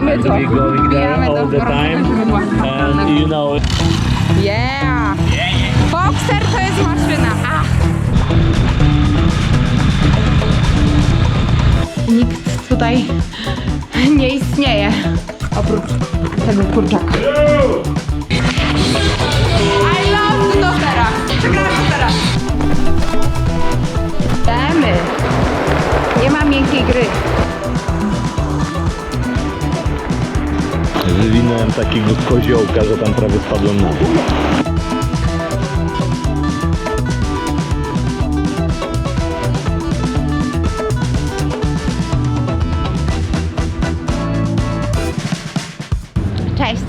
Robimy to. we going there Bijamy to all the gorące time. źródła. And you know, Yeah! Boxer to jest maszyna. Ach. Nikt tutaj nie istnieje oprócz tego kurczaka. I love to teraz. Przegrałam to teraz. Damy. Nie ma miękkiej gry. Wywinąłem takiego koziołka, że tam prawie spadłem na dół. Cześć!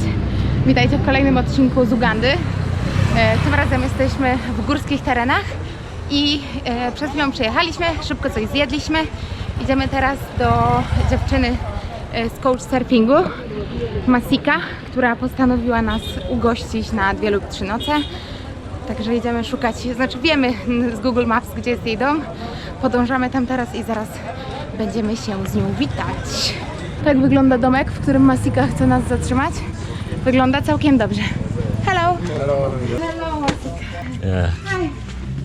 Witajcie w kolejnym odcinku z Ugandy. E, Tym razem jesteśmy w górskich terenach i e, przed chwilą przyjechaliśmy, szybko coś zjedliśmy. Idziemy teraz do dziewczyny z coach surfingu, Masika, która postanowiła nas ugościć na dwie lub trzy noce. Także idziemy szukać, znaczy wiemy z Google Maps, gdzie jest jej dom. Podążamy tam teraz i zaraz będziemy się z nią witać. Tak wygląda domek, w którym Masika chce nas zatrzymać. Wygląda całkiem dobrze. Hello! Hello, Masika. Yeah. Hi.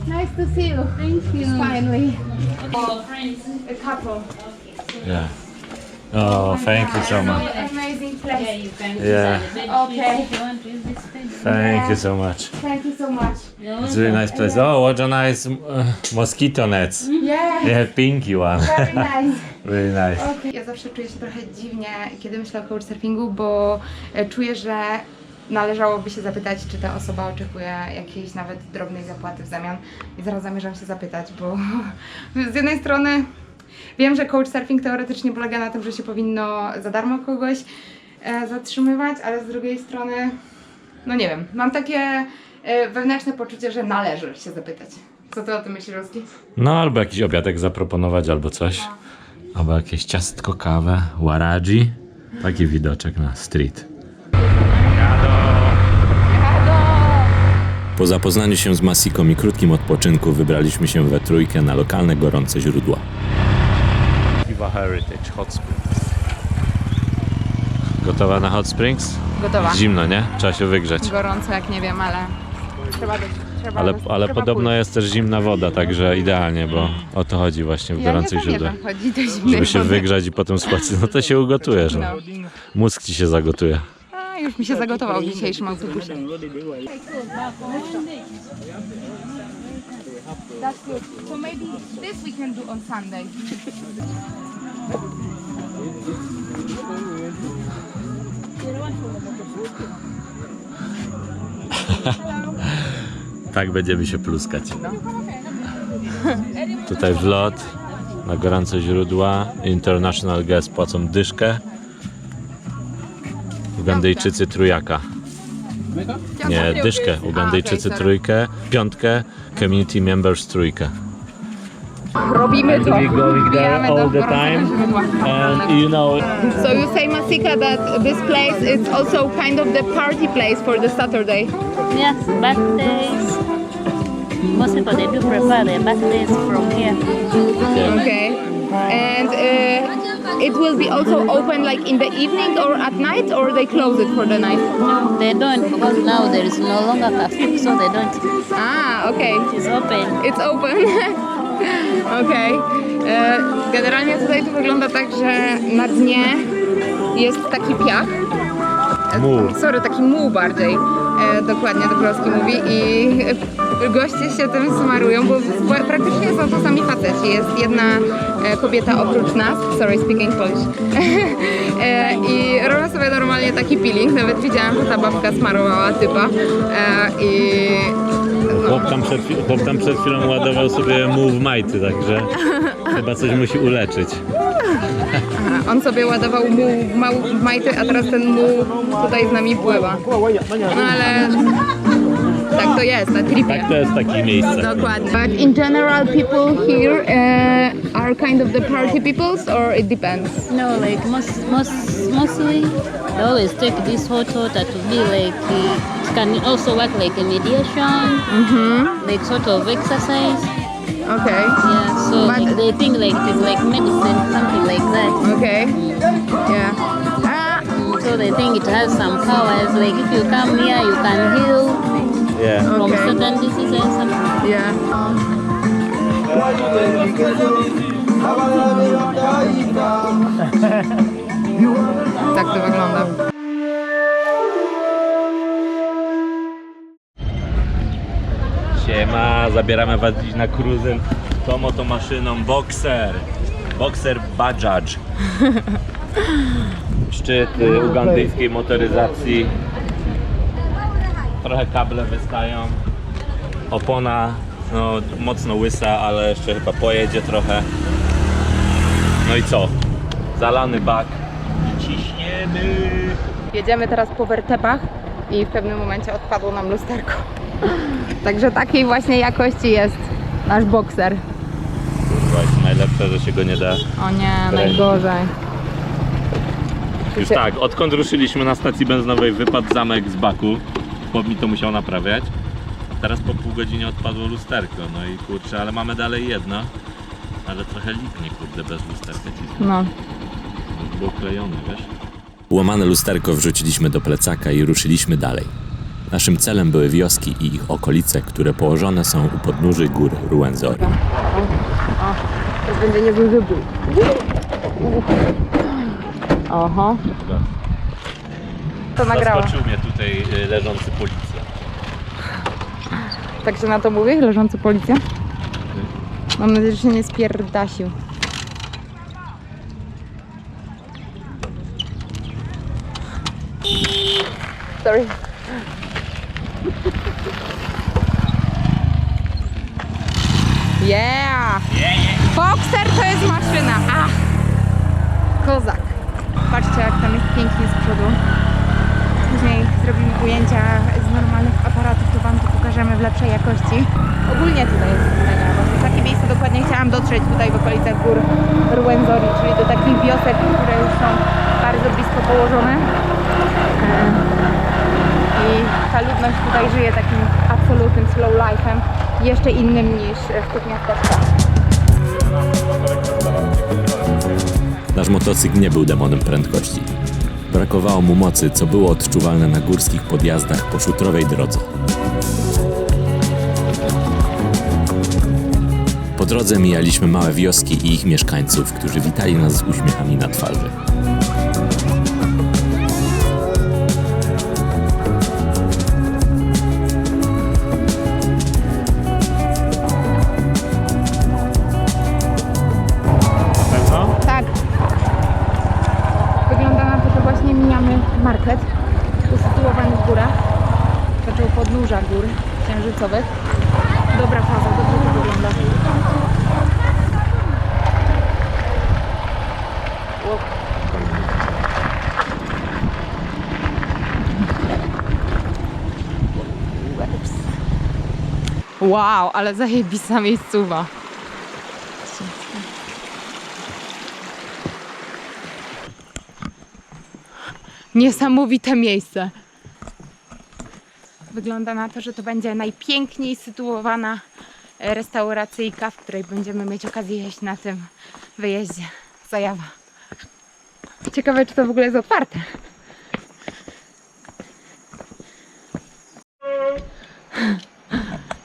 Nice to see you. Thank you. Finally. A couple. Yeah. Oh, thank you so much. Amazing place. Yeah, Okay. thank you so much. Thank you so much. It's a really nice place. Oh, what a nice uh, mosquito nets. Yeah. They have pinky one. Very nice. really nice. Okay. Ja zawsze czuję się trochę dziwnie, kiedy myślę o couchsurfingu, bo e, czuję, że należałoby się zapytać, czy ta osoba oczekuje jakiejś nawet drobnej zapłaty w zamian. I zaraz zamierzam się zapytać, bo z jednej strony wiem, że couchsurfing teoretycznie polega na tym, że się powinno za darmo kogoś e, zatrzymywać, ale z drugiej strony, no nie wiem, mam takie e, wewnętrzne poczucie, że należy się zapytać. Co ty o tym myślisz, Roski? No, albo jakiś obiadek zaproponować, albo coś. Albo jakieś ciastko, kawę, waraji. Taki widoczek na street. Po zapoznaniu się z Masiką i krótkim odpoczynku wybraliśmy się we trójkę na lokalne gorące źródła. Heritage Hot Springs. Gotowa na Hot Springs? Gotowa. Zimno, nie? Trzeba się wygrzeć. Gorąco jak nie wiem, ale trzeba do, trzeba Ale, ale trzeba podobno pójść. jest też zimna woda, także idealnie, bo o to chodzi właśnie w ja gorących nie źródłach. zamierzam chodzić do zimnej Żeby się wody. wygrzać i potem spać. No to się ugotujesz. No. No. Mózg ci się zagotuje. A, już mi się zagotował w dzisiejszym autobusie. That's good. So maybe this we can do on Sunday. Tak będziemy się pluskać. Tutaj wlot na gorące źródła. International Gas płacą dyszkę. Ugandyjczycy trójaka. Nie, dyszkę. Ugandyjczycy sorry. trójkę. Piątkę. Community Members trójkę. Robimy to. We going there Wbijamy all the time. And you know, So you say Masika that this place is also kind of the party place for the Saturday. Yes, birthdays. Most people they do prefer their birthdays from here. yeah. Okay. And uh, it will be also open like in the evening or at night or they close it for the night? No, they don't because now there is no longer curfew, so they don't. Ah, okay. It's open. It's open. Okej. E, Generalnie tutaj to wygląda tak, że na dnie jest taki piach. E, Muł. Sorry, taki muł bardziej. E, dokładnie, Dobrowski mówi. I e, goście się tym smarują, bo w- praktycznie są to sami faceci. Jest jedna e, kobieta oprócz nas. Sorry, speaking Polish. e, I robią sobie normalnie taki peeling. Nawet widziałam, że ta babka smarowała typa. E, I Chłop tam, przed, chłop tam przed chwilą ładował sobie mu w majty, także chyba coś musi uleczyć. A, On sobie ładował muł w mał- majty, a teraz ten muł tutaj z nami pływa. No ale tak to jest na tripie. Tak to jest w takich miejscach. Dokładnie. But in general people here uh, are kind of the party peoples or it depends? No, like most, most, mostly they always take this hot water to be like uh, can also work like a mediation, like sort of exercise. Okay. Yeah, so But- like, they think like it's like medicine, something like that. Okay. Yeah. Uh, so they think it has some powers. Like if you come here, you can heal Yeah. from Okay. certain diseases. Something. Yeah. Tak to wygląda. Zabieramy was dziś na kruzyn tą oto maszyną Boxer. Boxer Bajaj. Szczyt y, ugandyjskiej motoryzacji. Trochę kable wystają. Opona no, mocno łysa, ale jeszcze chyba pojedzie trochę. No i co? Zalany bak i ciśniemy. Jedziemy teraz po wertepach i w pewnym momencie odpadło nam lusterko. Także takiej właśnie jakości jest nasz bokser. Kurwa, jest najlepsze, że się go nie da. O nie, Kręci. najgorzej. Już tak, odkąd ruszyliśmy na stacji benzynowej, wypadł zamek z baku. Chłop mi to musiał naprawiać. A teraz po pół godzinie odpadło lusterko. No i kurczę, ale mamy dalej jedno. Ale trochę lipnie, kurde, bez lusterka ci No. było klejone, wiesz? Łamane lusterko wrzuciliśmy do plecaka i ruszyliśmy dalej. Naszym celem były wioski i ich okolice, które położone są u podnóży gór Ruwenzori. To będzie niezły wybór. Oho, to nagrała. Zaskoczył mnie tutaj y, leżący policja. Tak się na to mówi? Leżący policja? Mam nadzieję, że się nie spierdasił. Sorry. Yeah! Boxer to jest maszyna! Ach! Kozak. Patrzcie jak tam jest pięknie z przodu. Później zrobimy ujęcia z normalnych aparatów, to Wam to pokażemy w lepszej jakości. Ogólnie tutaj jest mega. W takie miejsce dokładnie chciałam dotrzeć tutaj w okolicach gór Ruwenzori, czyli do takich wiosek, które już są bardzo blisko położone. I ta ludność tutaj żyje takim absolutnym slow life'em, jeszcze innym niż w tych miasteczkach. Nasz motocykl nie był demonem prędkości. Brakowało mu mocy, co było odczuwalne na górskich podjazdach po szutrowej drodze. Po drodze mijaliśmy małe wioski i ich mieszkańców, którzy witali nas z uśmiechami na twarzy. Księżycowych. Dobra faza, dobrze to wygląda. Wow, ale zajebista miejscowa. Niesamowite miejsce. Wygląda na to, że to będzie najpiękniej sytuowana e, restauracyjka, w której będziemy mieć okazję jeść na tym wyjeździe. Zajawa. Ciekawe, czy to w ogóle jest otwarte.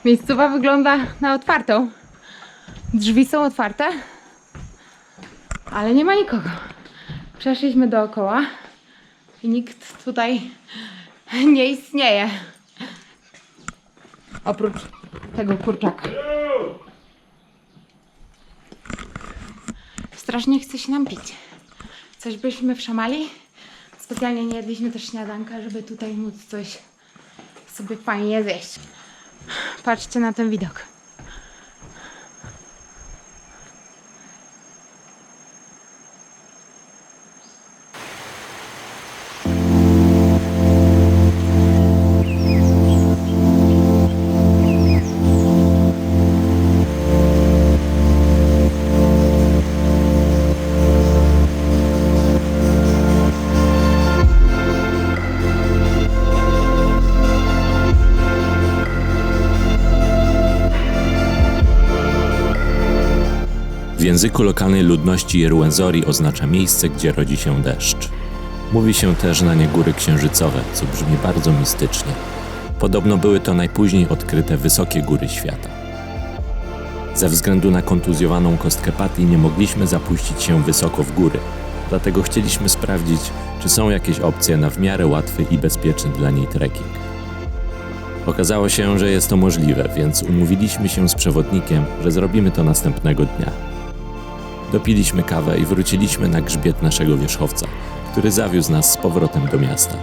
Miejscowa wygląda na otwartą. Drzwi są otwarte, ale nie ma nikogo. Przeszliśmy dookoła i nikt tutaj nie istnieje. Oprócz tego kurczaka. Strasznie chce się nam pić. Coś byśmy wszamali. Specjalnie nie jedliśmy też śniadanka, żeby tutaj móc coś sobie fajnie zjeść. Patrzcie na ten widok. Języku lokalnej ludności Ruwenzori oznacza miejsce, gdzie rodzi się deszcz. Mówi się też na nie góry księżycowe, co brzmi bardzo mistycznie. Podobno były to najpóźniej odkryte wysokie góry świata. Ze względu na kontuzjowaną kostkę Patty nie mogliśmy zapuścić się wysoko w góry, dlatego chcieliśmy sprawdzić, czy są jakieś opcje na w miarę łatwy i bezpieczny dla niej trekking. Okazało się, że jest to możliwe, więc umówiliśmy się z przewodnikiem, że zrobimy to następnego dnia. Dopiliśmy kawę i wróciliśmy na grzbiet naszego wierzchowca, który zawiózł nas z powrotem do miasta.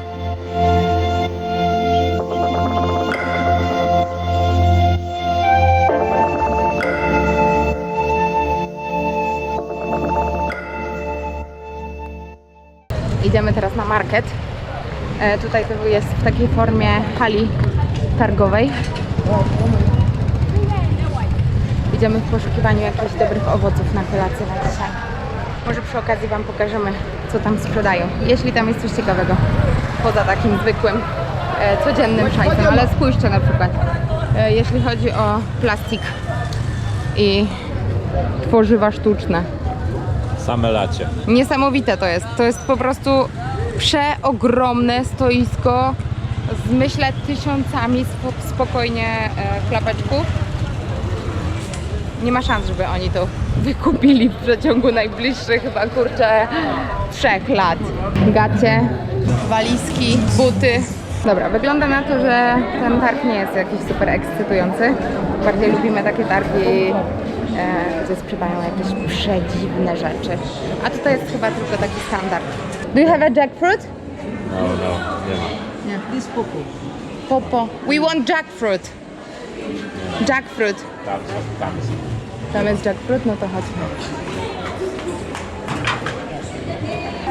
Idziemy teraz na market. E, tutaj to jest w takiej formie hali targowej. Idziemy w poszukiwaniu jakichś dobrych owoców na kolację na dzisiaj. Może przy okazji Wam pokażemy, co tam sprzedają. Jeśli tam jest coś ciekawego. Poza takim zwykłym, e, codziennym szajsem. Ale spójrzcie na przykład, e, jeśli chodzi o plastik i tworzywa sztuczne. Same lacie. Niesamowite to jest. To jest po prostu przeogromne stoisko z myślę tysiącami spo, spokojnie e, klapeczków. Nie ma szans, żeby oni to wykupili w przeciągu najbliższych chyba kurczę trzech lat. Gacie, walizki, buty. Dobra, wygląda na to, że ten targ nie jest jakiś super ekscytujący. Bardziej lubimy takie targi, e, gdzie sprzedają jakieś przedziwne rzeczy. A tutaj jest chyba tylko taki standard. Do you have a jackfruit? No, no, nie ma. Nie. This popo. Popo. We want jackfruit. Jackfruit. Tam, tam. Tam jest jackfruit, no to chodźmy.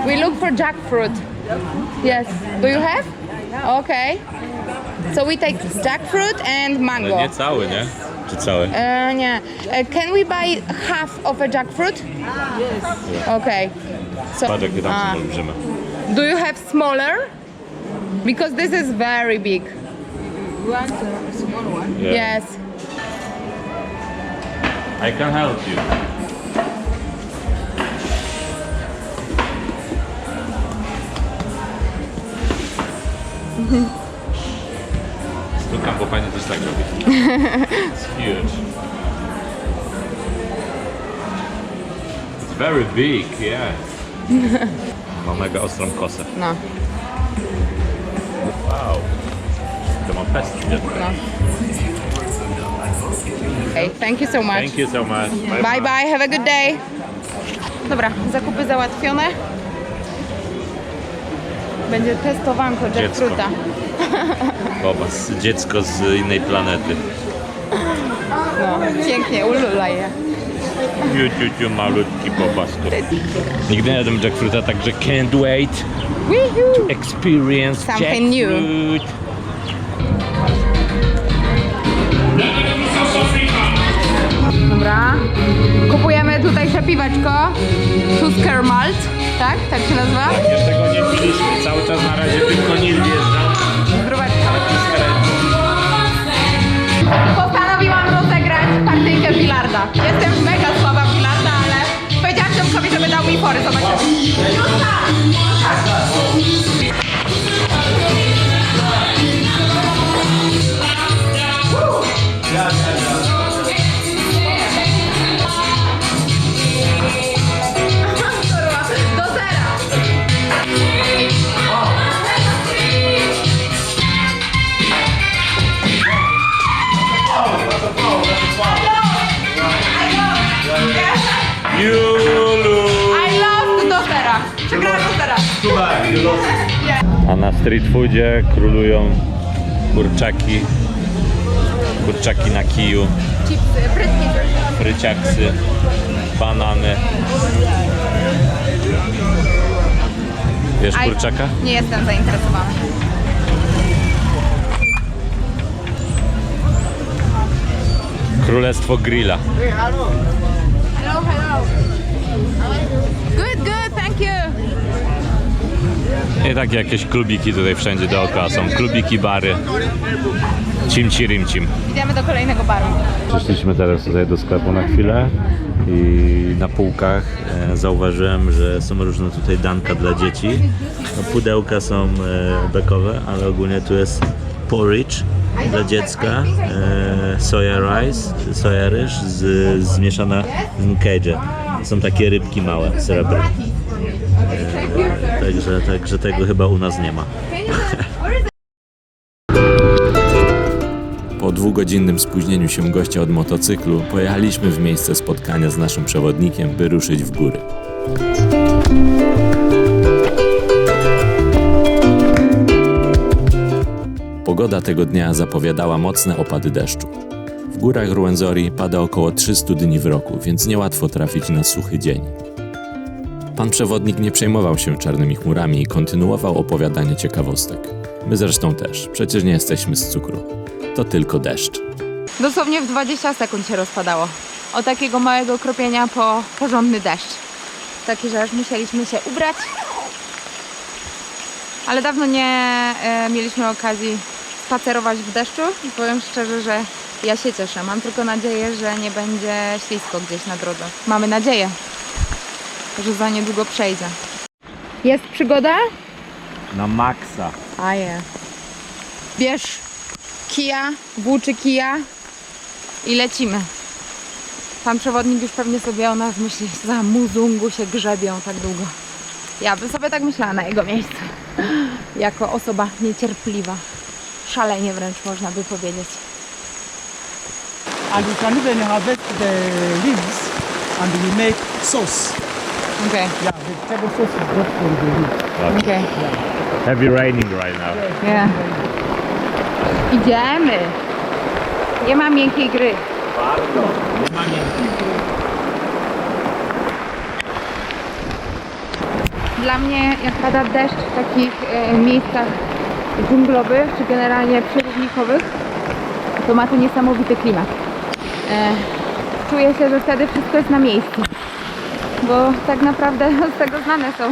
We look for jackfruit. Yes. Do you have? Okay. So we take jackfruit and Ale mango. nie cały, nie? Czy cały? E, nie. E, can we buy half of a jackfruit? Yes. Okay. So, Patrz jakie tam uh, są olbrzyme. do you have smaller? Because this is very big. Yeah. Yes. I can help you. Stukam, bo pani też tak robi. It's huge. It's very big, yeah. Ma mega ostrą kosę. No, Wow. To ma pestki. no. Okay, thank you so much. Thank you so much. Bye bye, have a good day. Dobra, zakupy załatwione. Będzie testowanko jackfruita. Bobas, dziecko z innej planety. No, pięknie, ulula je. Ciu, ciu, ciu, malutki bobasko. Nigdy nie jadłem jackfruita, także can't wait Woohoo! experience Something new. Dobra. Kupujemy tutaj przepiweczko. Tusker Malt, tak? Tak się nazywa? Jeszcze go nie piliśmy, cały czas na razie tylko Nil wjeżdża. Zdróweczka. Postanowiłam rozegrać partyjkę bilarda. Jestem mega słaba w bilarda, ale powiedziałam Tomkowi, żeby dał mi fory. Zobaczymy. Do Przegrałam zera. A na street foodzie królują kurczaki, kurczaki na kiju, Chipsy, frytki. fryciaksy, banany. Wiesz Aj. kurczaka? Nie jestem zainteresowana. Królestwo Grilla. Hello, hello. Good, good, thank you. I takie jakieś klubiki tutaj wszędzie dookoła są. Klubiki, bary. Cimci rimcim. Idziemy do kolejnego baru. Przyszliśmy teraz tutaj do sklepu na chwilę i na półkach e, zauważyłem, że są różne tutaj danka dla dzieci. No, pudełka są e, bekowe, ale ogólnie tu jest porridge dla dziecka, e, soja rice, soja ryż z, zmieszana z cage. Są takie rybki małe, srebrne. Także, także tego chyba u nas nie ma. Po dwugodzinnym spóźnieniu się gościa od motocyklu pojechaliśmy w miejsce spotkania z naszym przewodnikiem, by ruszyć w góry. Pogoda tego dnia zapowiadała mocne opady deszczu. W górach Ruwenzori pada około 300 dni w roku, więc niełatwo trafić na suchy dzień. Pan przewodnik nie przejmował się czarnymi chmurami i kontynuował opowiadanie ciekawostek. My zresztą też, przecież nie jesteśmy z cukru. To tylko deszcz. Dosłownie w 20 sekund się rozpadało. Od takiego małego kropienia po porządny deszcz. Taki, że aż musieliśmy się ubrać. Ale dawno nie e, mieliśmy okazji spacerować w deszczu i powiem szczerze, że ja się cieszę. Mam tylko nadzieję, że nie będzie ślisko gdzieś na drodze. Mamy nadzieję, że za niedługo przejdzie. Jest przygoda? Na maksa. A je. Bierz kija, włóczy kija i lecimy. Pan przewodnik już pewnie sobie o nas myśli, za muzungu się grzebią tak długo. Ja bym sobie tak myślała na jego miejscu. Jako osoba niecierpliwa. Szalenie wręcz można by powiedzieć. and we can even harvest the leaves and we make sauce. Okej, Yeah, vegetable sauce is got from the leaf. okej. Heavy raining right now. Nie. Idziemy. Nie ma miękkiej gry. Dla mnie, jak pada deszcz w takich e, miejscach dżunglowych, czy generalnie przyrównikowych, to ma to niesamowity klimat. E, czuję się, że wtedy wszystko jest na miejscu. Bo tak naprawdę z tego znane są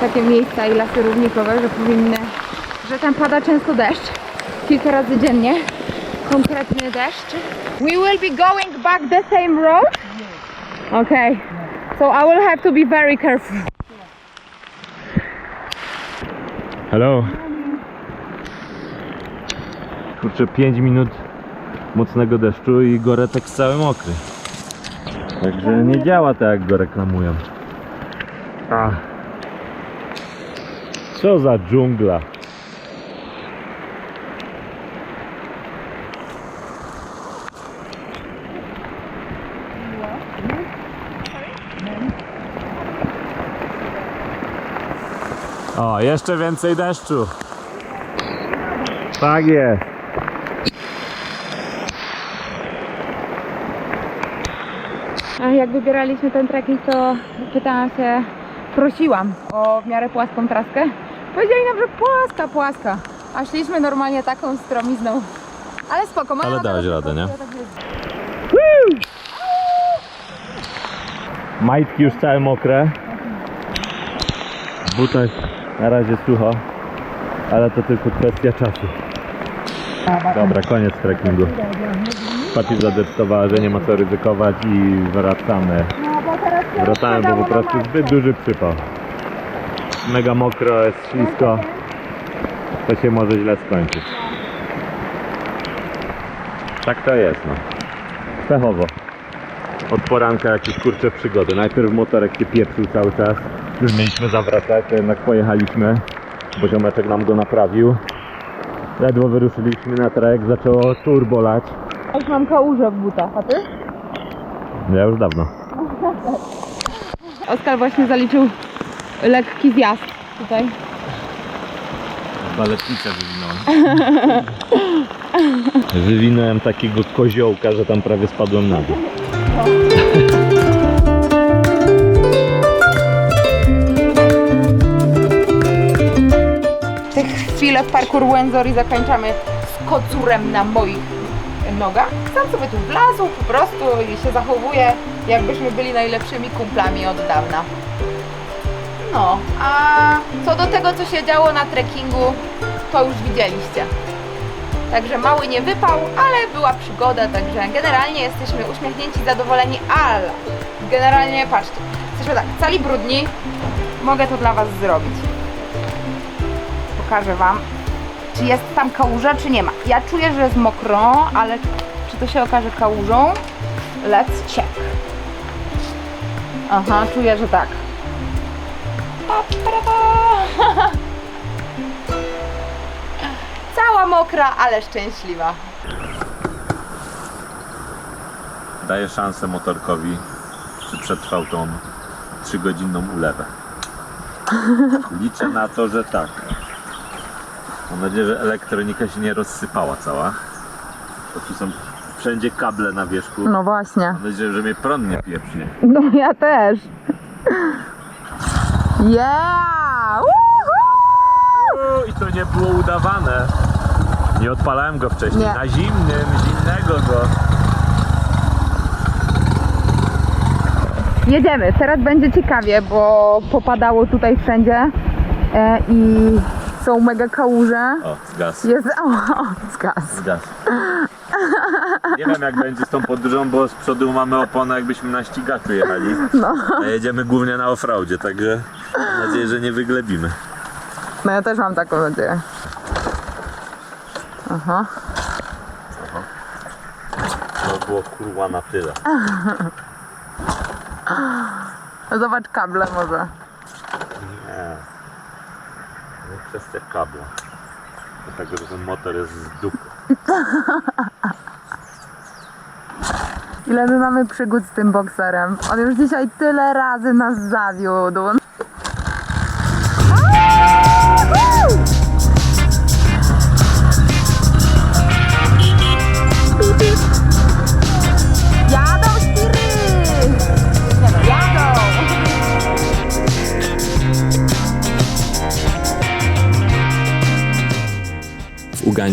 takie miejsca i lasy równikowe, że powinny, że tam pada często deszcz, kilka razy dziennie, konkretny deszcz. We will be going back the same road? Okay. So I will have to be very careful. Hello. Kurczę, 5 minut mocnego deszczu i Goretek cały mokry. Także nie działa tak jak go reklamują. Ach. Co za dżungla. O, jeszcze więcej deszczu. Tak jest. Jak wybieraliśmy ten trekking, to pytałam się, prosiłam o w miarę płaską traskę. Powiedzieli nam, że płaska, płaska. A szliśmy normalnie taką stromizną. Ale spoko. Ale nada dałeś radę, nie? tak. Majtki już całe mokre. W butach na razie sucho, ale to tylko kwestia czasu. Dobra, koniec trekkingu. Pati zadecydowała, że nie ma co ryzykować i wracamy. Wracamy, bo po prostu zbyt duży przypał. Mega mokro, jest ślisko. To się może źle skończyć. Tak to jest, no. Pechowo od poranka jakieś kurcze przygody. Najpierw motorek się pieprzył cały czas. Już mieliśmy zawracać, to jednak pojechaliśmy. Bo ziomeczek nam go naprawił. Ledwo wyruszyliśmy na trek, zaczęło turbo mam kałużę w butach, a ty? Ja już dawno. Oskar właśnie zaliczył lekki zjazd tutaj. Baletnicę wywinąłem. Wywinąłem takiego koziołka, że tam prawie spadłem na dół. Tych chwilę w parku Ruwenzori zakończamy z kocurem na moich nogach. Sam sobie tu wlazł po prostu i się zachowuje, jakbyśmy byli najlepszymi kumplami od dawna. No, a co do tego, co się działo na trekkingu, to już widzieliście. Także mały nie wypał, ale była przygoda, także generalnie jesteśmy uśmiechnięci, zadowoleni, ale generalnie patrzcie, jesteśmy tak, cali brudni, mogę to dla Was zrobić. Pokażę Wam, czy jest tam kałuża, czy nie ma. Ja czuję, że jest mokro, ale czy to się okaże kałużą? Let's check. Aha, czuję, że tak. Cała mokra, ale szczęśliwa. Daję szansę motorkowi, czy przetrwał tą trzygodzinną ulewę. Liczę na to, że tak. Mam nadzieję, że elektronika się nie rozsypała cała. Bo tu są wszędzie kable na wierzchu. No właśnie. Mam nadzieję, że mnie prąd nie pieprznie. No ja też. Yeah! Uuu, I to nie było udawane. Nie odpalałem go wcześniej. Nie. Na zimnym, zimnego go. Jedziemy. Teraz będzie ciekawie, bo popadało tutaj wszędzie e, i są mega kałuże. O, zgas. Jest o, o, zgas. Zgas. Nie wiem jak będzie z tą podróżą, bo z przodu mamy oponę jakbyśmy na ścigaczu jechali. No. A jedziemy głównie na offroadzie, także mam nadzieję, że nie wyglebimy. no ja też mam taką nadzieję. Aha. To było kurwa na tyle. Zobacz kable może. Nie. Nie kwestia kabla. Dlatego, że ten motor jest z dupy. Ile my mamy przygód z tym bokserem? On już dzisiaj tyle razy nas zawiódł.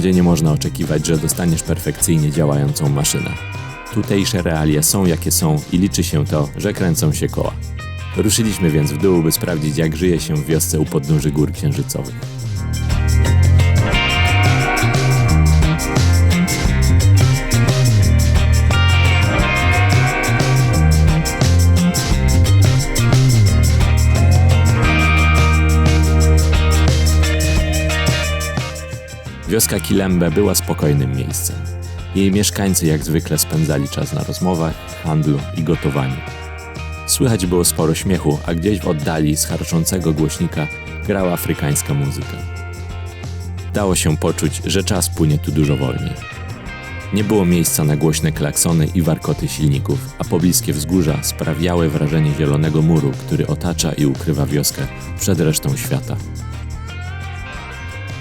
W Ugandzie nie można oczekiwać, że dostaniesz perfekcyjnie działającą maszynę. Tutejsze realia są jakie są i liczy się to, że kręcą się koła. Ruszyliśmy więc w dół, by sprawdzić jak żyje się w wiosce u podnóży gór księżycowych. Wioska Kilembe była spokojnym miejscem. Jej mieszkańcy jak zwykle spędzali czas na rozmowach, handlu i gotowaniu. Słychać było sporo śmiechu, a gdzieś w oddali z harczącego głośnika grała afrykańska muzyka. Dało się poczuć, że czas płynie tu dużo wolniej. Nie było miejsca na głośne klaksony i warkoty silników, a pobliskie wzgórza sprawiały wrażenie zielonego muru, który otacza i ukrywa wioskę przed resztą świata.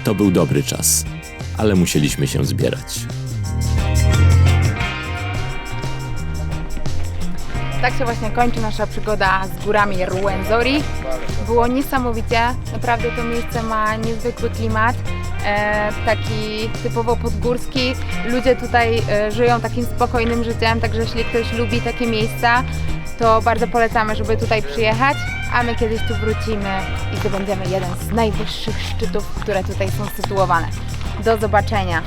To był dobry czas, ale musieliśmy się zbierać. Tak się właśnie kończy nasza przygoda z górami Ruwenzori. Było niesamowicie, naprawdę to miejsce ma niezwykły klimat, e, taki typowo podgórski. Ludzie tutaj e, żyją takim spokojnym życiem, także jeśli ktoś lubi takie miejsca, to bardzo polecamy, żeby tutaj przyjechać, a my kiedyś tu wrócimy i zdobędziemy jeden z najwyższych szczytów, które tutaj są sytuowane. Do zobaczenia!